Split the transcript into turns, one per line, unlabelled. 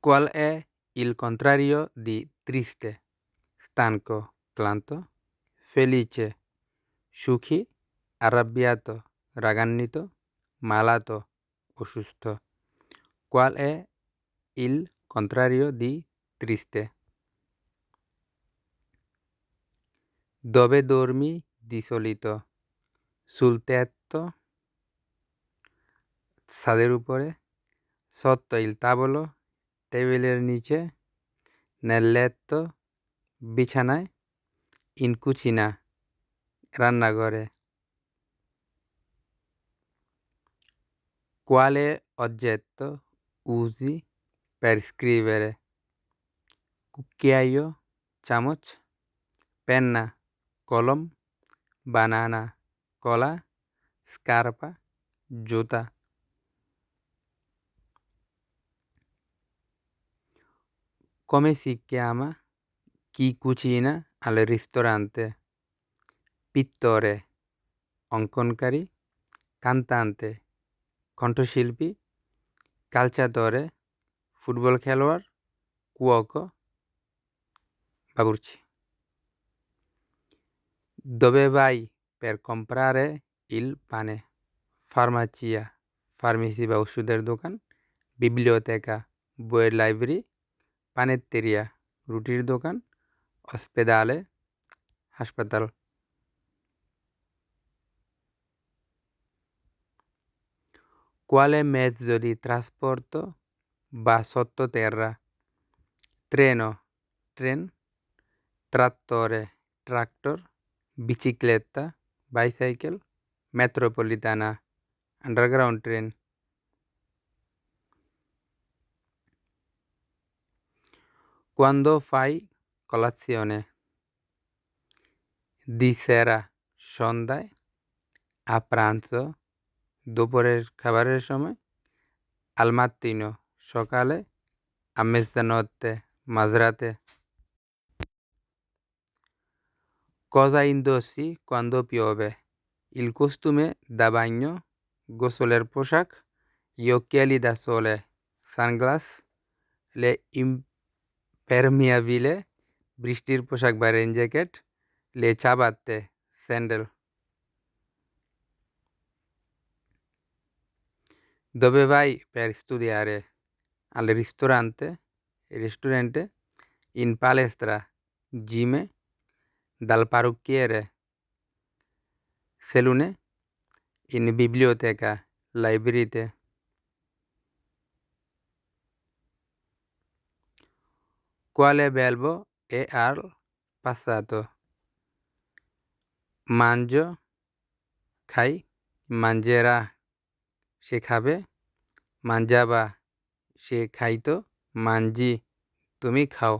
Qual è il contrario di triste? Stanco, clanto, felice, sciucchi. arrabbiato, ragannito. malato, ossusto. Qual è il contrario di triste? Dove dormi di solito? Sul tetto? Sader upore? Sotto il tavolo? টেবিলের নিচে নেল্লেত বিছানায় ইনকুচিনা রান্নাঘরে। কোয়ালে অজ্জেত উজি প্যারিস্ক্রিবেরে। কুকিয়াইও চামচ, পেন্না, কলম, বানানা, কলা, স্কার্পা, জুতা। Come si chiama chi cucina al ristorante? Pittore, অঙ্কনকারী কান্তান্তে কণ্ঠশিল্পী কালচাদরে football খেলোয়াড় কুয়কো বাবুর্চি Dove vai per comprare il pane? Farmacia, pharmacy বা ওষুধের দোকান বিবলিওতেকা বইয়ের লাইব্রেরি পানের তেরিয়া, রুটির দোকান অস্পেদালে হাসপাতাল। কোয়ালে মেজ যদি ত্রাসপর্ত বা সত্য তেররা। ট্রেন ট্রেন, ট্রাক্টরে, ট্রাক্টর, বিচিক্লেতা, bicycle, মেট্রোপলিটানা, underground train. Quando fai colazione? Di sera, সন্ধ্যায় a pranzo, দুপুরের খাবারের সময় al mattino, সকালে a mezzanotte, মাঝরাতে Cosa indossi quando piove? Il costume da bagno, গোসলের পোশাক gli occhiali da sole, sunglass, le impermeabile, বৃষ্টির পোশাক বা রেন জ্যাকেট লে চাবাতে sandal Dove vai per studiare? Al ristorante, ristorante, in palestra, gym, dal parrucchiere, সেলুনে in biblioteca, লাইব্রেরিতে Quale verbo è al passato? Mangio, খাই mangerà সে খাবে মাঞ্জাবা সে খাইতো মানজি তুমি খাও